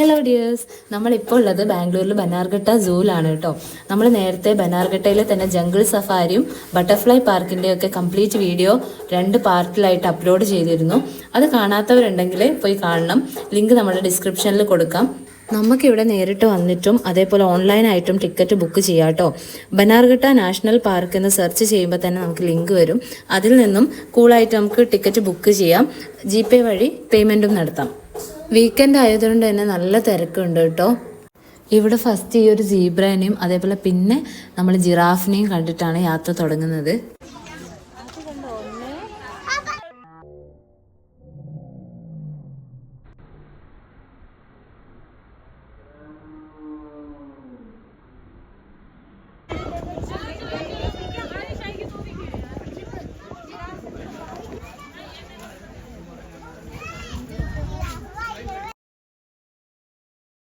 Hello dears നമ്മളിപ്പോൾ ഉള്ളത് ബാംഗ്ലൂരിൽ ബനാർഘട്ട സൂലാണ് കേട്ടോ. നമ്മൾ നേരത്തെ ബനാർഘട്ടയിലെ തന്നെ ജംഗിൾ സഫാരിയും ബട്ടർഫ്ലൈ പാർക്കിന്റെ ഒക്കെ കംപ്ലീറ്റ് വീഡിയോ രണ്ട് പാർട്ടിലായിട്ട് അപ്ലോഡ് ചെയ്തിരുന്നു. അത് കാണാത്തവരുണ്ടെങ്കിൽ പോയി കാണണം. ലിങ്ക് നമ്മുടെ ഡിസ്ക്രിപ്ഷനിൽ കൊടുക്കാം. നമുക്കിവിടെ നേരിട്ട് വന്നിട്ടും അതേപോലെ ഓൺലൈനായിട്ടും ടിക്കറ്റ് ബുക്ക് ചെയ്യാം കേട്ടോ. ബനാർഘട്ട നാഷണൽ പാർക്ക് എന്ന് സെർച്ച് ചെയ്യുമ്പോൾ തന്നെ നമുക്ക് ലിങ്ക് വരും. അതിൽ നിന്നും കൂളായിട്ട് നമുക്ക് ടിക്കറ്റ് ബുക്ക് ചെയ്യാം. ജി വഴി പേയ്മെന്റും നടത്താം. വീക്കെൻഡ് ആയതുകൊണ്ട് തന്നെ നല്ല തിരക്കുണ്ട് കേട്ടോ. ഇവിടെ ഫസ്റ്റ് ഈ ഒരു സീബ്രേനെയും അതേപോലെ പിന്നെ നമ്മൾ ജിറാഫിനെയും കണ്ടിട്ടാണ് യാത്ര തുടങ്ങുന്നത്.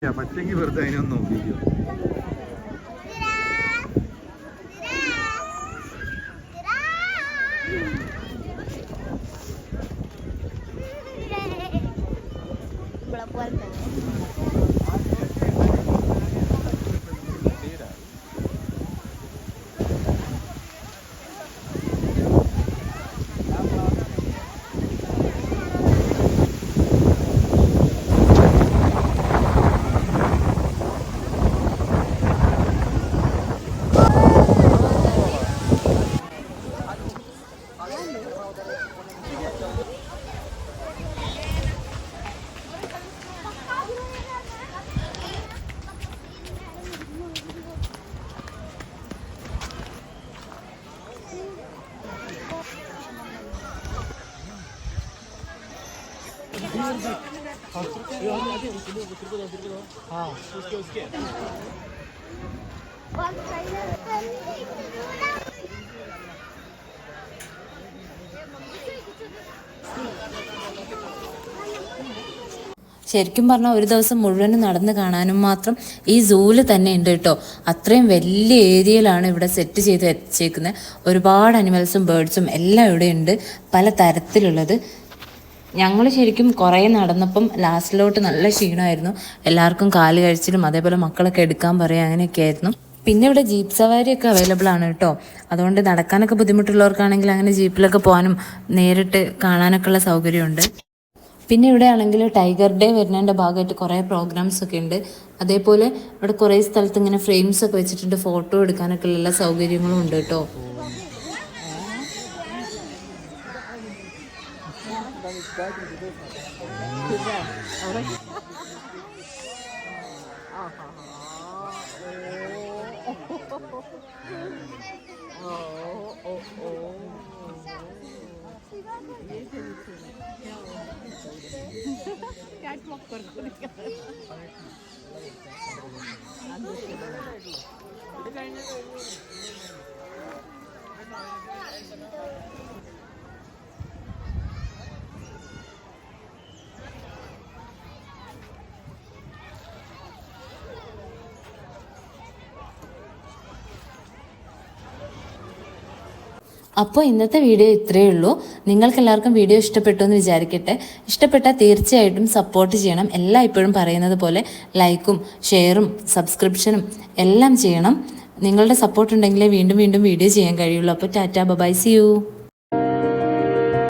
പറ്റെങ്കിൽ വെറുതെ അതിനൊന്ന് നോക്കിക്കോ. ശരിക്കും പറഞ്ഞാൽ ഒരു ദിവസം മുഴുവനും നടന്ന് കാണാനും മാത്രം ഈ സൂൽ തന്നെ ഉണ്ട് കേട്ടോ അത്രയും വലിയ ഏരിയയിലാണ് ഇവിടെ സെറ്റ് ചെയ്ത് വെച്ചേക്കുന്നത് ഒരുപാട് അനിമൽസും ബേർഡ്സും എല്ലാം ഇവിടെ ഉണ്ട്. പല തരത്തിലുള്ളത്. ഞങ്ങൾ ശരിക്കും കുറേ നടന്നപ്പം ലാസ്റ്റിലോട്ട് നല്ല ക്ഷീണമായിരുന്നു എല്ലാവർക്കും കാൽ കഴിച്ചിലും അതേപോലെ മക്കളൊക്കെ എടുക്കാൻ പറയുക അങ്ങനെയൊക്കെ ആയിരുന്നു. പിന്നെ ഇവിടെ ജീപ്പ് സവാരിയൊക്കെ അവൈലബിൾ ആണ് കേട്ടോ. അതുകൊണ്ട് നടക്കാനൊക്കെ ബുദ്ധിമുട്ടുള്ളവർക്കാണെങ്കിൽ അങ്ങനെ ജീപ്പിലൊക്കെ പോകാനും നേരിട്ട് കാണാനൊക്കെ ഉള്ള സൗകര്യമുണ്ട്. പിന്നെ ഇവിടെ ആണെങ്കിൽ ടൈഗർ ഡേ വരുന്നതിന്റെ ഭാഗമായിട്ട് കുറേ പ്രോഗ്രാംസ് ഒക്കെ ഉണ്ട്. അതേപോലെ ഇവിടെ കുറേ സ്ഥലത്ത് ഇങ്ങനെ ഫ്രെയിംസ് ഒക്കെ വെച്ചിട്ടുണ്ട് ഫോട്ടോ എടുക്കാനൊക്കെ ഉള്ള സൗകര്യങ്ങളും ഉണ്ട് കേട്ടോ. cat walk कर അപ്പോൾ ഇന്നത്തെ വീഡിയോ ഇത്രയേ ഉള്ളൂ. നിങ്ങൾക്ക് എല്ലാവർക്കും വീഡിയോ ഇഷ്ടപ്പെട്ടു എന്ന് വിചാരിക്കട്ടെ. ഇഷ്ടപ്പെട്ടാൽ തീർച്ചയായിട്ടും സപ്പോർട്ട് ചെയ്യണം. എല്ലാം ഇപ്പോഴും പറയുന്നത് പോലെ ലൈക്കും ഷെയറും സബ്സ്ക്രിപ്ഷനും എല്ലാം ചെയ്യണം. നിങ്ങളുടെ സപ്പോർട്ട് ഉണ്ടെങ്കിലേ വീണ്ടും വീണ്ടും വീഡിയോ ചെയ്യാൻ കഴിയുള്ളൂ. അപ്പോൾ ടാറ്റാ ബബായ് സി യു.